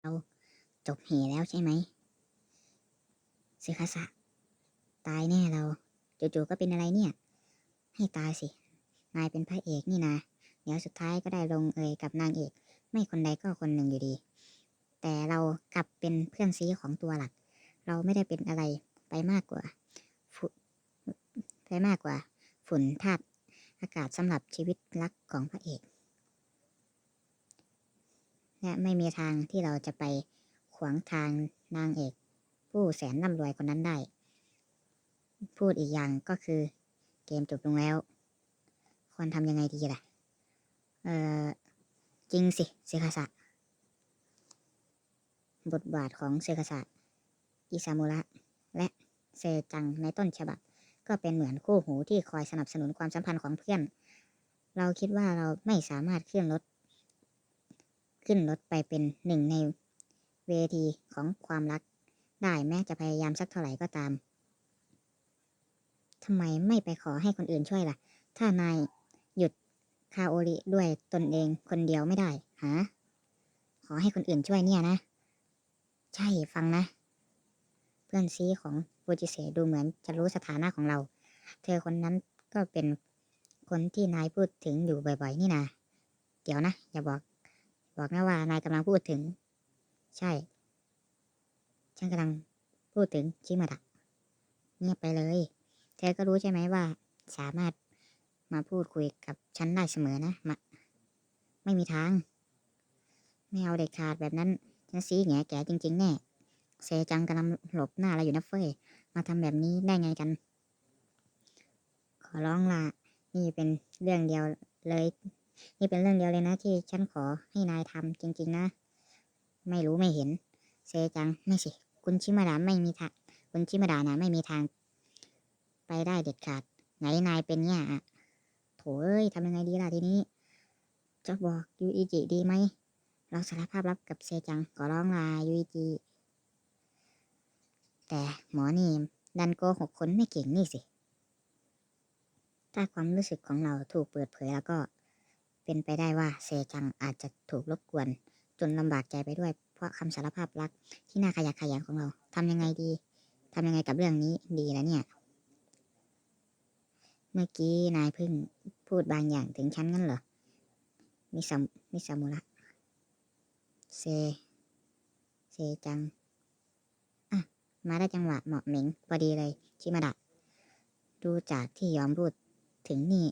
เราจบเหแล้วใช่ไหมซึคาสะ ตายแน่เราจู่ๆก็เป็นอะไรเนี่ย ให้ตายสิ นายเป็นพระเอกนี่นะ เดี๋ยวสุดท้ายก็ได้ลงเอยกับนางเอก ไม่คนใดก็คนหนึ่งอยู่ดี แต่เรากลับเป็นเพื่อนซีของตัวหลัก เราไม่ได้เป็นอะไรไปมากกว่าฝุ่นไปมากกว่า ฝุ่นธาตุอากาศสำหรับชีวิตรักของพระเอก และไม่มีทางที่เราจะไปขวางทางนางเอก ผู้แสนร่ำรวยคนนั้นได้ พูดอีกอย่างก็คือ เกมจบลงแล้ว ควรทำยังไงดีล่ะ เออจริงสิเซคาสะบทบาทของเซคาสะอิซามุระ และเซจังในต้นฉบับ ก็เป็นเหมือนคู่หูที่คอยสนับสนุนความสัมพันธ์ของเพื่อน เราคิดว่าเราไม่สามารถขึ้นรถ ขึ้นรถไปเป็นหนึ่งในเวทีของความรัก ได้แม้จะพยายามสักเท่าไหร่ก็ตามทำไมไม่ไปขอให้คนอื่นช่วยล่ะ ถ้านายหยุดคาโอริด้วยตนเองคนเดียวไม่ได้ฮะขอให้คนอื่นช่วยเนี่ยนะ ใช่ฟังนะ เพื่อนซีของฟูจิเซดูเหมือนจะรู้สถานะของเรา เธอคนนั้นก็เป็นคนที่นายพูดถึงอยู่บ่อย ๆ นี่นะ เดี๋ยวนะ อย่าบอก บอกนะว่านายกำลังพูดถึง ใช่ ฉันกำลังพูดถึงชิมาดะเงียบไปเลย เธอก็รู้ใช่ไหมว่า สามารถมาพูดคุยกับฉันได้เสมอนะมาไม่มีทาง ไม่เอาเด็ดขาดแบบนั้นฉันซีแง่แก่จริง ๆ แน่เซจังกำลังหลบหน้าเราอยู่นะเฟ้ยมาทำแบบนี้ได้ไงกัน ขอร้องละนี่เป็นเรื่องเดียวเลย นี่เป็นเรื่องเดียวเลยนะ ที่ฉันขอให้นายทำจริง ๆ นะ ไม่รู้ไม่เห็น เซจังไม่สิคุณชิมาดาไม่มีทางคุณชิมาดานะไม่มีทาง ไปได้เด็ดขาด ไหนนายเป็นเนี่ยอะโถเอ้ยทำยังไงดีล่ะทีนี้ จะบอกยูอิจิดีไหมเราสารภาพรับกับเซจังขอร้องลายูอิจิแต่หมอนี่ดันโกหกคนไม่เก่งนี่สิ ถ้าความรู้สึกของเราถูกเปิดเผยแล้วก็ เป็นไปได้ว่าเซจังอาจจะถูกรบกวน จนลำบากใจไปด้วย เพราะคำสารภาพรักที่น่าขยักขยันของเราทำยังไงดีทำยังไงกับเรื่องนี้ดีแล้วเนี่ย เมื่อกี้นายเพิ่งพูดบางอย่างถึงฉันงั้นเหรอมิซามิซามุระเซ เซจัง อะ มาได้จังหวะเหมาะเหม็งพอดีเลย ชิมาดะ ดูจากที่ยอมพูดถึงนี่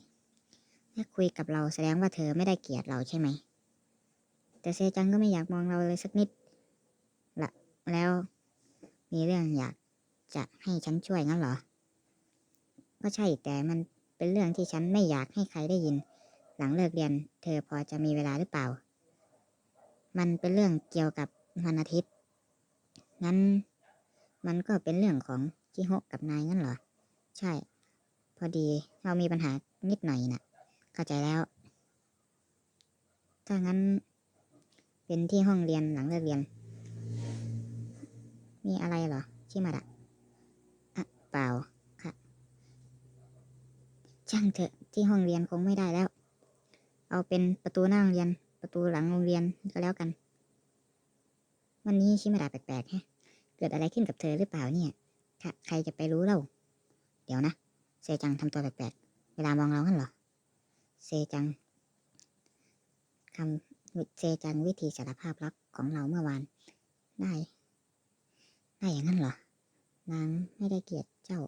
ถ้าคุยกับเราแสดงว่าเธอไม่ได้เกลียดเราใช่ไหม แต่เซจังก็ไม่อยากมองเราเลยสักนิด ละแล้วมีเรื่องอยากจะให้ฉันช่วยงั้นเหรอ ก็ใช่แต่มันเป็นเรื่องที่ฉันไม่อยากให้ใครได้ยิน หลังเลิกเรียน เธอพอจะมีเวลาหรือเปล่า มันเป็นเรื่องเกี่ยวกับวันอาทิตย์ งั้น มันก็เป็นเรื่องของจิโฮกับนายงั้นเหรอ ใช่ พอดีเรามีปัญหานิดหน่อยน่ะ เข้าใจแล้ว ถ้างั้น เป็นที่ห้องเรียนหลังเลิกเรียน มีอะไรเหรอชิมาดะอะเปล่าช่างเถอะที่ห้องเรียนคงไม่ได้แล้ว เอาเป็นประตูหน้าโรงเรียน ประตูหลังโรงเรียนก็แล้วกัน วันนี้ชิมาดาแปลกๆแฮะเกิดอะไรขึ้นกับเธอหรือเปล่าเนี่ยค่ะใครจะไปรู้เล่า เดี๋ยวนะ เซจังทำตัวแปลกๆ เวลามองเรางั้นเหรอ เซจังคำเซจังวิธีสารภาพรักของเราเมื่อวาน ได้ ได้อย่างนั้นเหรอ นางไม่ได้เกลียดเจ้า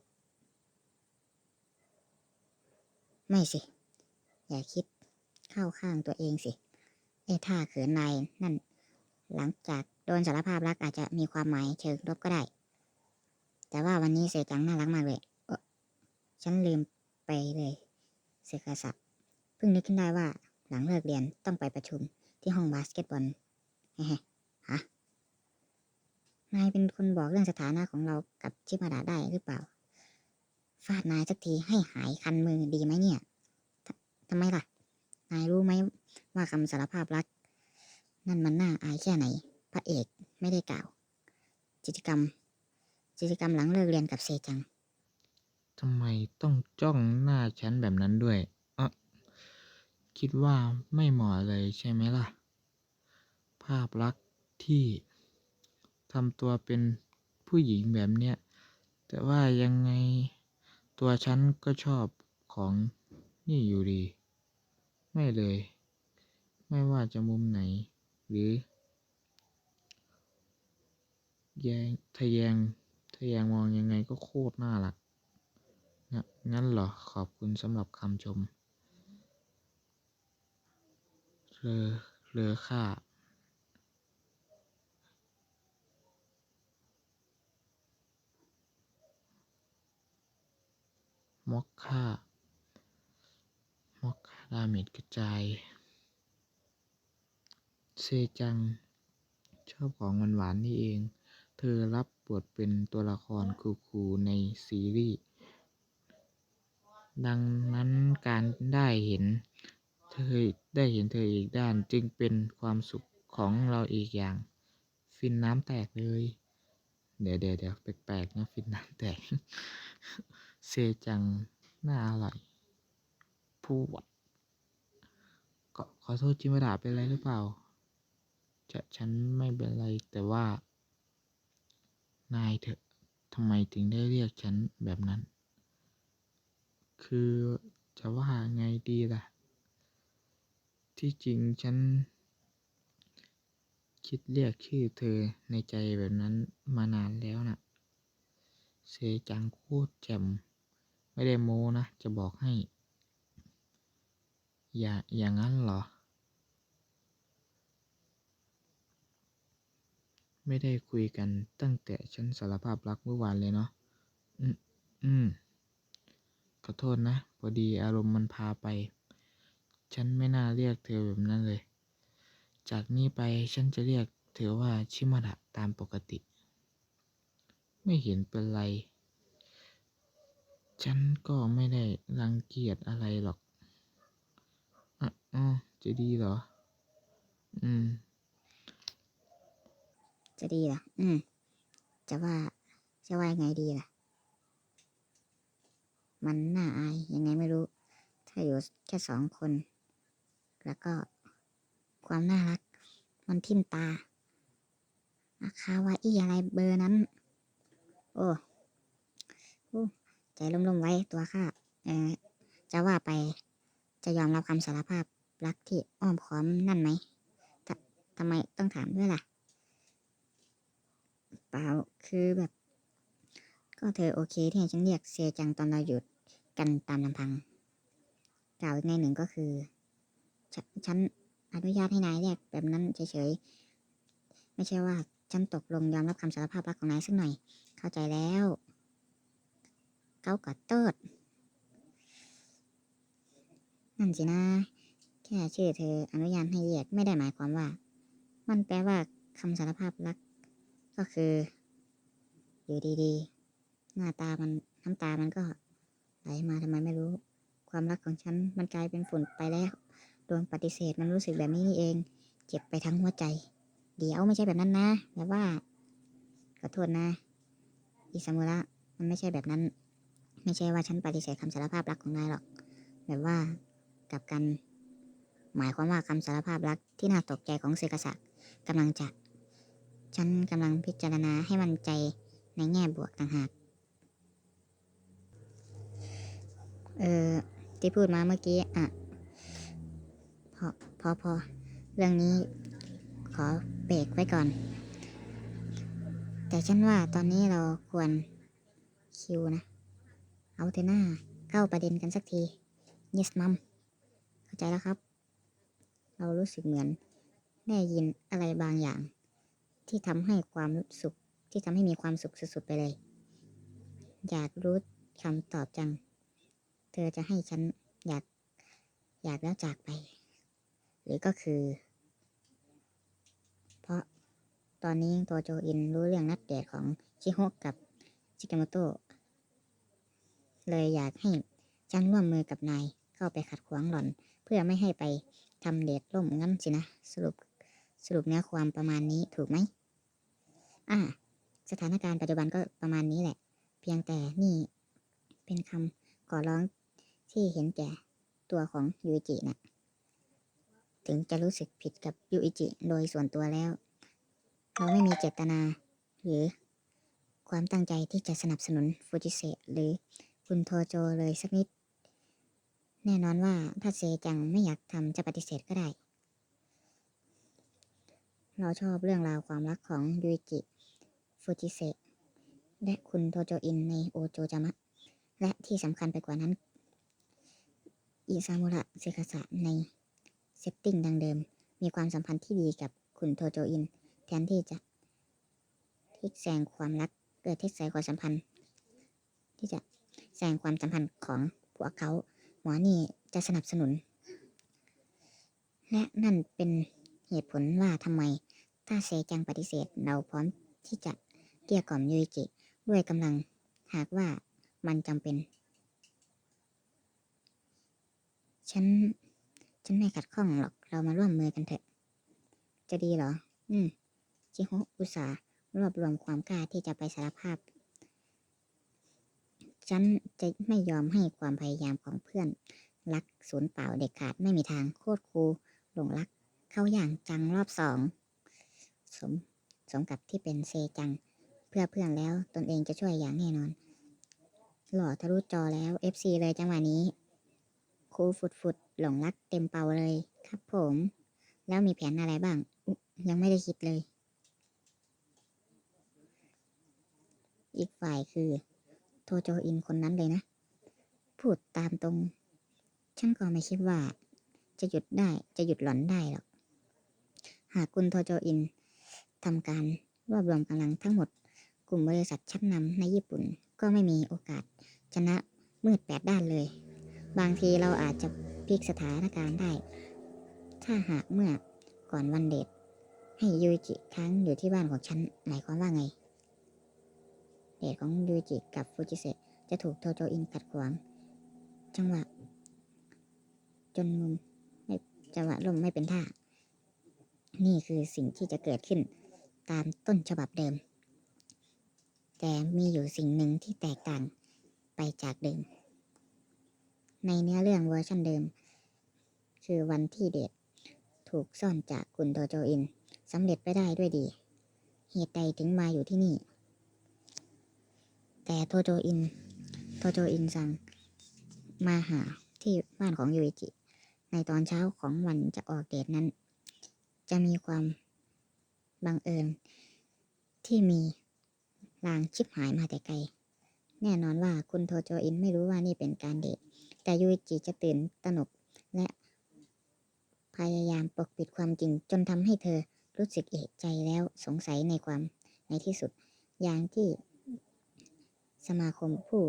ไม่สิ อย่าคิดเข้าข้างตัวเองสิไอ้ท่าเขินนายนั่น หลังจากโดนสารภาพรักอาจจะมีความหมายเชิงลบก็ได้ แต่ว่าวันนี้เสจังน่ารักมากเลยเออฉันลืมไปเลยเสกศักดิ์ เพิ่งนึกขึ้นได้ว่าหลังเลิกเรียนต้องไปประชุมที่ห้องบาสเกตบอลเฮ้ฮะนายเป็นคนบอกเรื่องสถานะของเรากับชิมาดาได้หรือเปล่า ฟาดนายสักทีให้หายคันมือดีไหมเนี่ยทำไมล่ะ นายรู้ไหมว่าคำสารภาพรัก นั่นมันน่าอายแค่ไหน พระเอกไม่ได้กล่าว กิจกรรม กิจกรรมหลังเลิกเรียนกับเซจัง ทำไมต้องจ้องหน้าฉันแบบนั้นด้วย คิดว่าไม่เหมาะเลยใช่ไหมล่ะ ภาพลักษณ์ที่ทำตัวเป็นผู้หญิงแบบเนี้ย แต่ว่ายังไงตัวฉันก็ชอบของนี่อยู่ดี ไม่เลย ไม่ว่าจะมุมไหน หรือ แยงทะแยงทะแยงมองยังไงก็โคตรน่ารักนะงั้นเหรอขอบคุณสำหรับคำชม เลอเลอค่า มอคค่า มอคค่าดาเมจกระจาย เซจัง ชอบของหวานๆนี่เอง เธอรับบทเป็นตัวละครคูลๆในซีรีส์ ดังนั้นการได้เห็น ธอได้เห็นเธออีกด้านจึงเป็นความสุขของเราอีกอย่าง ฟินน้ำแตกเลย เดี๋ยวเดี๋ยวเดี๋ยวแปลกๆนะฟินน้ำแตก เซจังน่าอร่อยพูดก็ขอโทษจิมดาเป็นไรหรือเปล่า จะฉันไม่เป็นไรแต่ว่า นายเถอะทำไมถึงได้เรียกฉันแบบนั้น คือจะว่าไงดีล่ะ ที่จริงฉัน คิดเรียกชื่อเธอในใจแบบนั้นมานานแล้วนะ่ะ เซจังโคตรแจ่ม ไม่ได้โมนะ จะบอกให้ อย่าอย่างนั้นเหรอ ไม่ได้คุยกันตั้งแต่ฉันสารภาพรักเมื่อวานเลยเนาะ อืมอืมขอโทษนะ พอดีอารมณ์มันพาไป ฉันไม่น่าเรียกเธอแบบนั้นเลย จากนี้ไปฉันจะเรียกเธอว่าชิมาดะตามปกติ ไม่เห็นเป็นไร ฉันก็ไม่ได้รังเกียจอะไรหรอกอะอ๋อจะดีเหรอ อืม จะดีเหรอ อืม จะว่า จะว่ายังไงดีล่ะ มันน่าอายยังไงไม่รู้ ถ้าอยู่แค่สองคน แล้วก็ความน่ารัก มันทิ่มตาอาคาวาอี้อะไรเบอร์นั้น โอ้โอ้ใจร่มๆไว้ตัวข้าเออจะว่าไปจะยอมรับคำสารภาพรักที่อ้อมค้อมนั่นไหมททำไมต้องถามด้วยล่ะ เปล่าคือแบบ ก็เธอโอเคที่ให้ฉันเรียกเซจังตอนเราหยุดกันตามลำพังกล่าวอีกในหนึ่งก็คือ ฉฉันอนุญาตให้นายเรียกแบบนั้นเฉยๆ ไม่ใช่ว่าฉันตกลงยอมรับคำสารภาพรักของนายสักหน่อย เข้าใจแล้ว เก้ากอดเติดนั่นสินะ แค่ชื่อเธออนุญาตให้เรียกไม่ได้หมายความว่า มันแปลว่าคำสารภาพรัก ก็คือ อยู่ดีๆ หน้าตามันน้ำตามันก็ไหลมาทำไมไม่รู้ ความรักของฉันมันกลายเป็นฝุ่นไปแล้ว โดนปฏิเสธมันรู้สึกแบบนี้นี่เอง เจ็บไปทั้งหัวใจ เดี๋ยวไม่ใช่แบบนั้นนะแบบว่าขอโทษนะอิซามุระมันไม่ใช่แบบนั้น ไม่ใช่ว่าฉันปฏิเสธคำสารภาพรักของนายหรอก แบบว่ากลับกัน หมายความว่าคำสารภาพรักที่น่าตกใจของเซกาสะกำลังจะ ฉันกำลังพิจารณาให้มันใจในแง่บวกต่างหากเออที่พูดมาเมื่อกี้อะ พอพอเรื่องนี้ขอเบรกไว้ก่อน แต่ฉันว่าตอนนี้เราควรคิวนะ เอาเถอะหน้าเข้าประเด็นกันสักที yes mom เข้าใจแล้วครับ เรารู้สึกเหมือนได้ยินอะไรบางอย่าง ที่ทำให้ความสุขที่ทำให้มีความสุขสุดๆไปเลย อยากรู้คำตอบจัง เธอจะให้ฉันอยากอยากแล้วจากไป หรือก็คือ เพราะตอนนี้ตัวโจอินรู้เรื่องนัดเดทของชิโฮะกับชิกามโตะเลยอยากให้ฉันร่วมมือกับนายเข้าไปขัดขวางหล่อน เพื่อไม่ให้ไปทำเดทล่มงั้นสินะ สรุปสรุปเนื้อความประมาณนี้ถูกไหมอ่า สถานการณ์ปัจจุบันก็ประมาณนี้แหละ เพียงแต่นี่เป็นคำขอร้องที่เห็นแก่ตัวของยูอิจินะ ถึงจะรู้สึกผิดกับยูอิจิโดยส่วนตัวแล้ว เราไม่มีเจตนา หรือความตั้งใจที่จะสนับสนุนฟูจิเซหรือคุณโทโจเลยสักนิด แน่นอนว่าถ้าเซจังไม่อยากทำจะปฏิเสธก็ได้ เราชอบเรื่องราวความรักของยูอิจิฟูจิเซและคุณโทโจอินในโอโจจามะ และที่สำคัญไปกว่านั้นอิซามุระเซคาสะใน เซตติ้งดังเดิม มีความสัมพันธ์ที่ดีกับคุณโทโจอิน แทนที่จะทิกแซงความรักเกิดทิกแซงความสัมพันธ์ ที่จะแซงความสัมพันธ์ของพวกเขาหมอนี่จะสนับสนุน และนั่นเป็นเหตุผลว่าทำไม ถ้าเซจังปฏิเสธเราพร้อมที่จะเกลี้ยกล่อมยูอิจิด้วยกำลังหากว่ามันจำเป็น ฉัน ฉันไม่ขัดข้องหรอก เรามาร่วมมือกันเถอะ จะดีเหรอ อืม จิโฮอุตสาห์รวบรวมความกล้าที่จะไปสารภาพ ฉันจะไม่ยอมให้ความพยายามของเพื่อน รักศูนย์เปล่าเด็ดขาดไม่มีทางโคตรครูหลงรัก เข้าอย่างจังรอบสอง สม สมกับที่เป็นเซจัง เพื่อเพื่อนแล้วตนเองจะช่วยอย่างแน่นอน หล่อทะลุจอแล้ว FC เลยจังหวะนี้ครูฟุดฟุด หลงรักเต็มเป่าเลยครับผม แล้วมีแผนอะไรบ้างยยังไม่ได้คิดเลย อีกฝ่ายคือโทโจอินคนนั้นเลยนะ พูดตามตรง ฉันก็ไม่คิดว่า จะหยุดได้จะหยุดหลอนได้หรอก หากคุณโทโจอินทำการรวบรวมกำลังทั้งหมด กลุ่มบริษัทชั้นนำในญี่ปุ่น ก็ไม่มีโอกาสชนะมืดแปดด้านเลย บางทีเราอาจจะ พลิกสถานการณ์ได้ ถ้าหากเมื่อก่อนวันเดทให้ยูจิค้างอยู่ที่บ้านของฉันหมายความว่าไง เดทของยูจิกับฟูจิเซะจะถูกโทโจอินขัดขวาง จังหวะ จนมุมไม่จังหวะลมไม่เป็นท่า นี่คือสิ่งที่จะเกิดขึ้นตามต้นฉบับเดิม แต่มีอยู่สิ่งหนึ่งที่แตกต่างไปจากเดิม ในเนื้อเรื่องเวอร์ชันเดิม คือวันที่เดทถูกซ่อนจากคุณโทโจอินสำเร็จไปได้ด้วยดี เหตุใดถึงมาอยู่ที่นี่ แต่โทโจอิน โทโจอินซังมาหาที่บ้านของยูอิจิ ในตอนเช้าของวันจะออกเดทนั้น จะมีความบังเอิญ ที่มีลางชิบหายมาแต่ไกล แน่นอนว่าคุณโทโจอินไม่รู้ว่านี่เป็นการเดท แต่ยูจิจะตื่นตระหนกและพยายามปกปิดความจริงจนทำให้เธอรู้สึกเอะใจแล้วสงสัยในความในที่สุด อย่างที่สมาคมผู้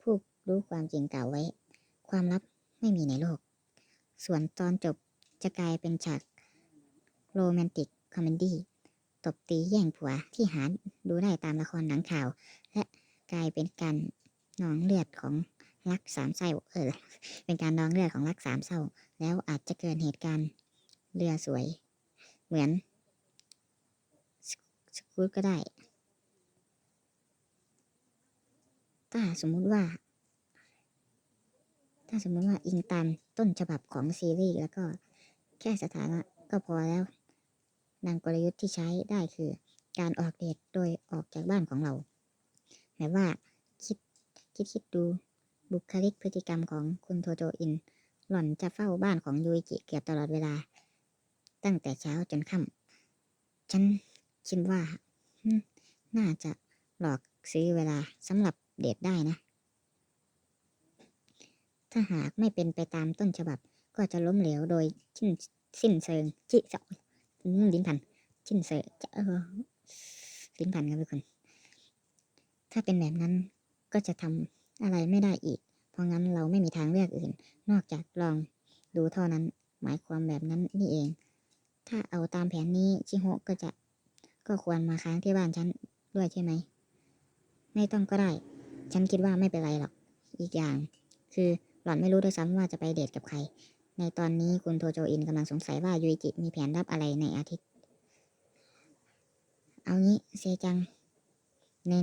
ผู้รู้ความจริงกล่าวไว้ ความลับไม่มีในโลก ส่วนตอนจบจะกลายเป็นฉากโรแมนติกคอมเมดี้ตบตีแย่งผัวที่หาดูได้ตามละครหนังข่าว และกลายเป็นการนองเลือดของ รักสามเศร้าเออเป็นการนองเลือดของรักสามเศร้า แล้วอาจจะเกิดเหตุการณ์เรือสวย เหมือนสสกูตก็ได้ ถ้าสมมุติว่า ถ้าสมมติว่าอิงตามต้นฉบับของซีรีส์แล้วก็แค่สถานะก็พอแล้วนางกลยุทธ์ที่ใช้ได้คือ การออกเดทโดยออกจากบ้านของเราแบบว่าคิดคิดคิดดู บุคลิกพฤติกรรมของคุณโทโจอิน หล่อนจะเฝ้าบ้านของยูอิจิเกือบตลอดเวลา ตั้งแต่เช้าจนค่ำฉันคิดว่า น่าจะหลอกซื้อเวลาสำหรับเดทได้นะ ถ้าหากไม่เป็นไปตามต้นฉบับ ก็จะล้มเหลวโดยสิ้นสิ้นเชิงจิเสาลิ้นพันสิ้นเสงจะเออลิ้นพันกันทุกคน ถ้าเป็นแบบนั้นก็จะทำ อะไรไม่ได้อีก เพราะงั้นเราไม่มีทางเลือกอื่น นอกจากลองดูเท่านั้น หมายความแบบนั้นนี่เอง ถ้าเอาตามแผนนี้ชิโฮก็จะ ก็ควรมาค้างที่บ้านฉันด้วยใช่ไหม ไม่ต้องก็ได้ ฉันคิดว่าไม่เป็นไรหรอก อีกอย่าง คือหล่อนไม่รู้ด้วยซ้ำว่าจะไปเดทกับใคร ในตอนนี้คุณโทโจอินกำลังสงสัยว่ายูอิจิมีแผนลับอะไรในอาทิตย์ เอางี้เซจัง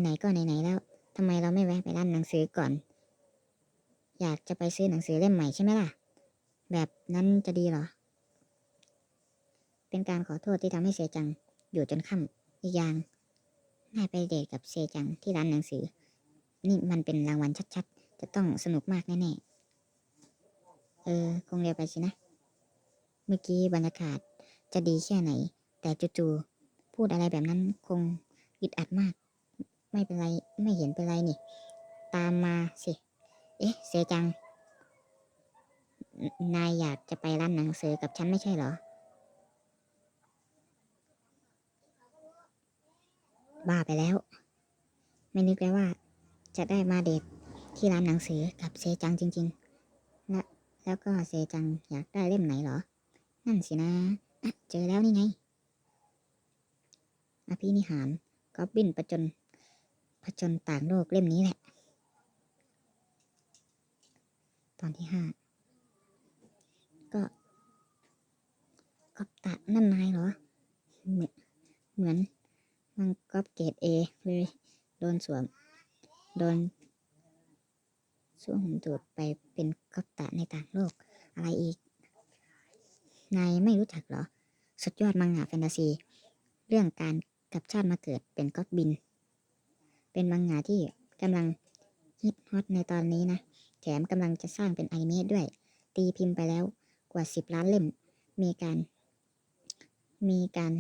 ไหนๆก็ไหนๆแล้ว ทำไมเราไม่แวะไปร้านหนังสือก่อน อยากจะไปซื้อหนังสือเล่มใหม่ใช่ไหมล่ะ แบบนั้นจะดีหรอ เป็นการขอโทษที่ทำให้เซจัง อยู่จนค่ำอีกอย่างนายไปเดทกับเซจังที่ร้านหนังสือ นี่มันเป็นรางวัลชัดๆ จะต้องสนุกมากแน่ๆ เออ คงเร็วไปสินะ เมื่อกี้บรรยากาศจะดีแค่ไหน แต่จู่ๆพูดอะไรแบบนั้นคงอึดอัดมาก ไม่เป็นไร ไม่เห็นเป็นไรนี่ ตามมาสิ เอ๊ะเซจัง นายอยากจะไปร้านหนังสือกับฉันไม่ใช่เหรอ บ้าไปแล้ว ไม่นึกเลยว่า จะได้มาเดทที่ร้านหนังสือกับเซจังจริง ๆ และแล้วก็เซจังอยากได้เล่มไหนเหรอ นั่นสินะะเจอแล้วนี่ไงอภินิหารกอบบินประจน ผจญต่างโลกเล่มนี้แหละ ตอนที่ห้าก็ก็ตะนั่นนายเหรอ เหมือนเหมือนมันก็เกรดเอเลย โดนสวม โดนสวมจูดไปเป็นก๊อปตะในต่างโลก อะไรอีก นายไม่รู้จักเหรอ สุดยอดมังงะแฟนตาซี เรื่องการกลับชาติมาเกิดเป็นก๊อปบิน เป็นมังงะที่กำลังฮิตฮอตในตอนนี้นะ แถมกำลังจะสร้างเป็นอนิเมะด้วย ตีพิมพ์ไปแล้วกว่าสิบล้านเล่ม มีการ มีการ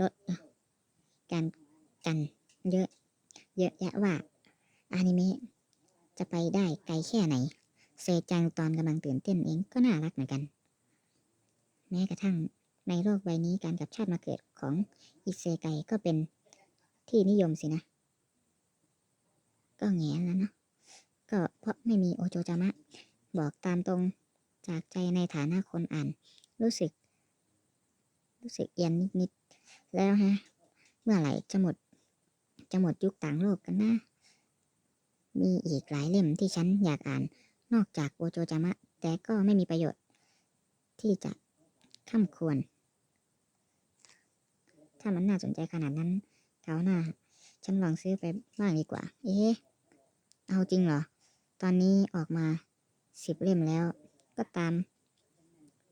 ลด การกันเยอะ เยอะแยะว่าอนิเมะจะไปได้ไกลแค่ไหน เซจังตอนกำลังตื่นเต้นเองก็น่ารักเหมือนกัน แม้กระทั่งในโลกใบนี้การกลับชาติมาเกิดของอิเซไกก็เป็นที่นิยมสินะ ก็แง่แล้วเนาะก็เพราะไม่มีโอโจจามะ บอกตามตรงจากใจในฐานะคนอ่าน รู้สึก รู้สึกเอียนนิดๆแล้วฮะ เมื่อไหร่จะหมด จะหมดยุคต่างโลกกันนะ มีอีกหลายเล่มที่ฉันอยากอ่าน นอกจากโอโจจามะ แต่ก็ไม่มีประโยชน์ ที่จะข้ามควร ถ้ามันน่าสนใจขนาดนั้นคราหน้า ฉันลองซื้อไปบ้างดีกว่า เอ๊ะ เอาจริงเหรอ ตอนนี้ออกมาสิบเล่มแล้ว ก็ตาม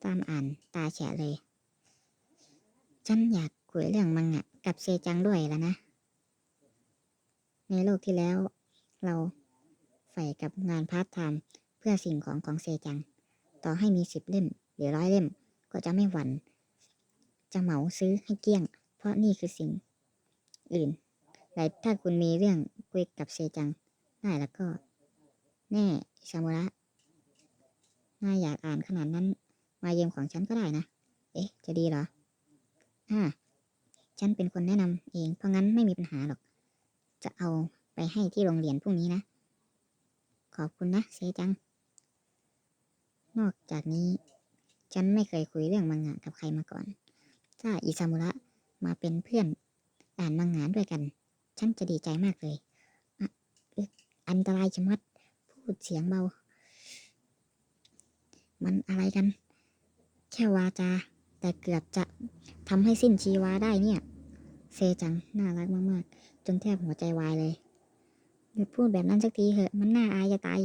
ตามอ่านตาแฉะเลย ฉันอยากคุยเรื่องมังงะกับเซจังด้วยแล้วนะ ในโลกที่แล้วเราใฝ่กับงานพาร์ทไทม์เพื่อสิ่งของของเซจัง ต่อให้มีสิบเล่ม หรือร้อยเล่มก็จะไม่หวั่นจะเหมาซื้อให้เกลี้ยง เพราะนี่คือสิ่งอื่นแต่ถ้าคุณมีเรื่องคุยกับเซจัง ได้แล้วก็ แน่ซามุระนายอยากอ่านขนาดนั้น มาเยืมของฉันก็ได้นะ เอ๊ะ จะดีเหรอ อ่า ฉันเป็นคนแนะนำเอง เพราะงั้นไม่มีปัญหาหรอก จะเอาไปให้ที่โรงเรียนพรุ่งนี้นะ ขอบคุณนะเซจัง นอกจากนี้ ฉันไม่เคยคุยเรื่องมังงะกับใครมาก่อน ถ้าอิซามุระมาเป็นเพื่อนอ่านมังงะด้วยกัน ฉันจะดีใจมากเลย อันตรายชะมัด พูดเสียงเบา มันอะไรกัน แค่วาจา แต่เกือบจะทำให้สิ้นชีวาได้เนี่ย เซจัง น่ารักมาก ๆ จนแทบหัวใจวายเลย หยุดพูดแบบนั้นสักทีเถอะ มันน่าอายจะตาย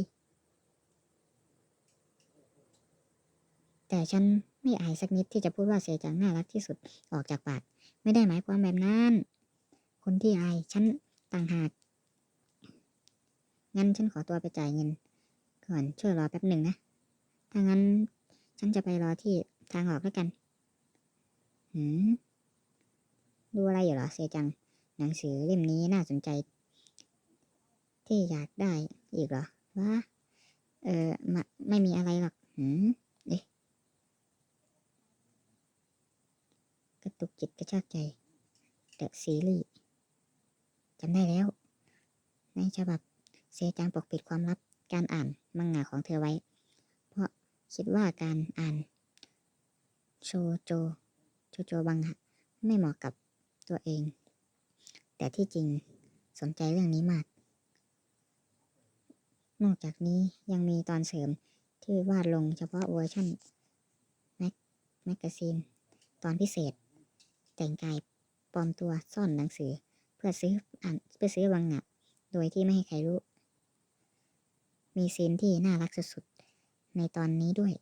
แต่ฉันไม่อายสักนิดที่จะพูดว่าเซจังน่ารักที่สุดออกจากปาก ไม่ได้หมายความแบบนั้น คนที่อายฉันต่างหาก งั้นฉันขอตัวไปจ่ายเงินก่อนช่วยรอแป๊บหนึ่งนะถ้างั้นฉันจะไปรอที่ทางออกแล้วกันหืมดูอะไรอยู่หรอเซจัง หนังสือเล่มนี้น่าสนใจ ที่อยากได้อีกเหรอวะเออมาไม่มีอะไรหรอกหืมเอ๊ะกระตุกจิตกระชากใจเดอะซีรีส์จำได้แล้ว ในฉบับ เซจังปกปิดความลับการอ่านมังงะของเธอไว้ เพราะคิดว่าการอ่านโชโจโจโจบังอะไม่เหมาะกับตัวเอง แต่ที่จริงสนใจเรื่องนี้มาก นอกจากนี้ยังมีตอนเสริมที่วาดลงเฉพาะเวอร์ชันแมกแมกกาซีน ตอนพิเศษ แต่งกายปลอมตัวซ่อนหนังสือ เพื่อซื้ออ่านเพื่อซื้อวังงะโดยที่ไม่ให้ใครรู้ มีซีนที่น่ารักสุดๆในตอนนี้ด้วย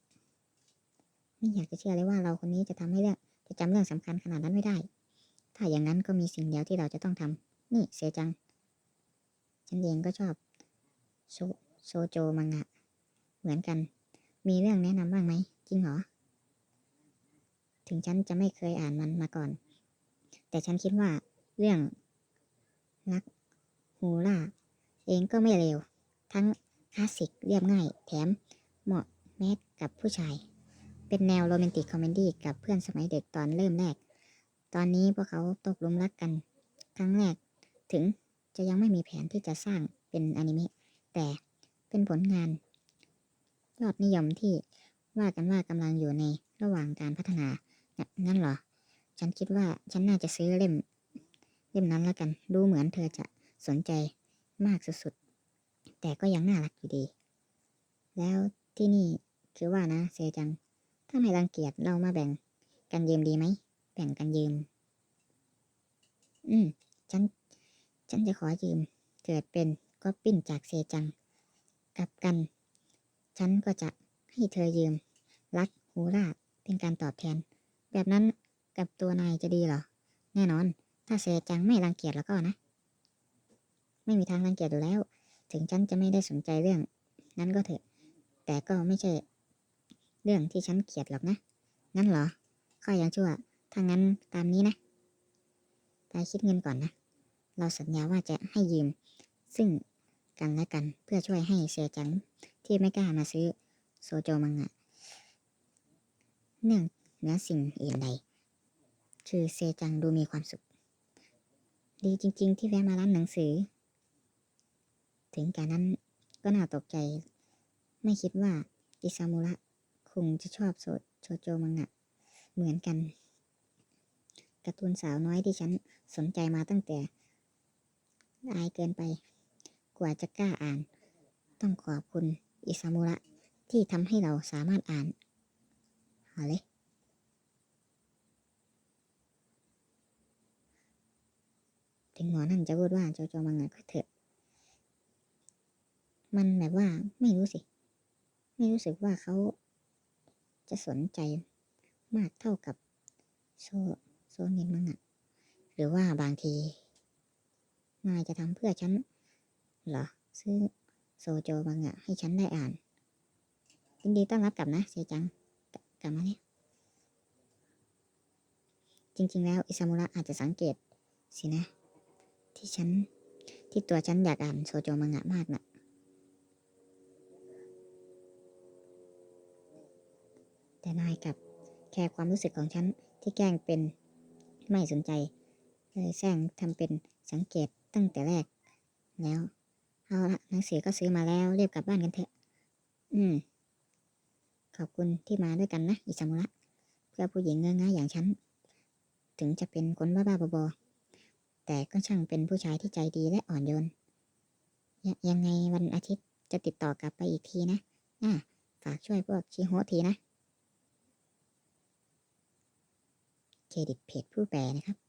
ไม่อยากจะเชื่อเลยว่าเราคนนี้จะทำให้เรื่องจะจำเรื่องสำคัญขนาดนั้นไม่ได้ ถ้าอย่างนั้นก็มีสิ่งเดียวที่เราจะต้องทำนี่เซจัง ฉันเองก็ชอบโชโชโจมังงะ เหมือนกัน มีเรื่องแนะนำบ้างไหมจริงเหรอ ถึงฉันจะไม่เคยอ่านมันมาก่อน แต่ฉันคิดว่าเรื่องรักฮูล่าเองก็ไม่เลวทั้ง คลาสสิกเรียบง่าย แถมเหมาะแมสกับผู้ชาย เป็นแนวโรแมนติกคอมเมดี้กับเพื่อนสมัยเด็กตอนเริ่มแรก ตอนนี้พวกเขาตกหลุมรักกัน ครั้งแรก ถึงจะยังไม่มีแผนที่จะสร้างเป็นอนิเมะแต่เป็นผลงาน ยอดนิยมที่ว่ากันว่ากำลังอยู่ในระหว่างการพัฒนานะงั้นเหรอ ฉันคิดว่าฉันน่าจะซื้อเล่ม เล่มนั้นแล้วกัน ดูเหมือนเธอจะสนใจมากสุดๆ แต่ก็ยังน่ารักอยู่ดี แล้วที่นี่คือว่านะเซจัง ถ้าไม่รังเกียจเรามาแบ่งกันยืมดีไหม แบ่งกันยืม อืม ฉัน ฉันจะขอยืม เกิดเป็นก็ปิ้นจากเซจัง กลับกัน ฉันก็จะให้เธอยืม รักฮูราเป็นการตอบแทน แบบนั้นกับตัวนายจะดีเหรอ แน่นอน ถ้าเซจังไม่รังเกียจแล้วก็นะ ไม่มีทางรังเกียจอยู่แล้ว ถึงฉันจะไม่ได้สนใจเรื่อง นั้นก็เถอะ แต่ก็ไม่ใช่ เรื่องที่ฉันเกลียดหรอกนะ งั้นเหรอข้อยังชั่ว ถ้างั้นตามนี้นะตาคิดเงินก่อนนะ เราสัญญาว่าจะให้ยืม ซึ่งกันและกันเพื่อช่วยให้เซจังที่ไม่กล้ามาซื้อโซโจมังงะ เนื่องเหนือสิ่งอื่นใด คือเซจังดูมีความสุข ดีจริง ๆ ที่แวะมาร้านหนังสือ ถึงการนั้นก็น่าตกใจ ไม่คิดว่าอิซามุระคงจะชอบโซโชโจมังงะ เหมือนกันการ์ตูนสาวน้อยที่ฉันสนใจมาตั้งแต่อายเกินไป กว่าจะกล้าอ่าน ต้องขอบคุณอิซามุระที่ทำให้เราสามารถอ่านหาเลยถึงหมอนั่นจะพูดว่าโจโจมังงะก็เถอะ มันแบบว่าไม่รู้สิ ไม่รู้สึกว่าเขาจะสนใจมากเท่ากับโซโซเนินมังงะหรือว่าบางที นายจะทำเพื่อฉันเหรอซื้อโซโจมังงะให้ฉันได้อ่านยินดีต้อนรับกลับนะเซจังกลับกลับมาเนี่ยจริง ๆ แล้วอิซามุระอาจจะสังเกตสินะ ที่ฉันที่ตัวฉันอยากอ่านโซโจมังงะมากนะ แต่นายกับแคร์ความรู้สึกของฉันที่แกล้งเป็นไม่สนใจเลยแซงทำเป็นสังเกตตั้งแต่แรก แล้ว เอาละหนังสือก็ซื้อมาแล้วเรียบกลับบ้านกันเถอะ อืม ขอบคุณที่มาด้วยกันนะ อิซามุระเพื่อผู้หญิงเงื้อง่ายอย่างฉัน ถึงจะเป็นคนบ้าๆบอแต่ก็ช่างเป็นผู้ชายที่ใจดีและอ่อนโยนยยังไงวันอาทิตย์จะติดต่อกลับไปอีกทีนะอ่าฝากช่วยพวกชิโฮทีนะ เครดิตเพจผู้แปลนะครับ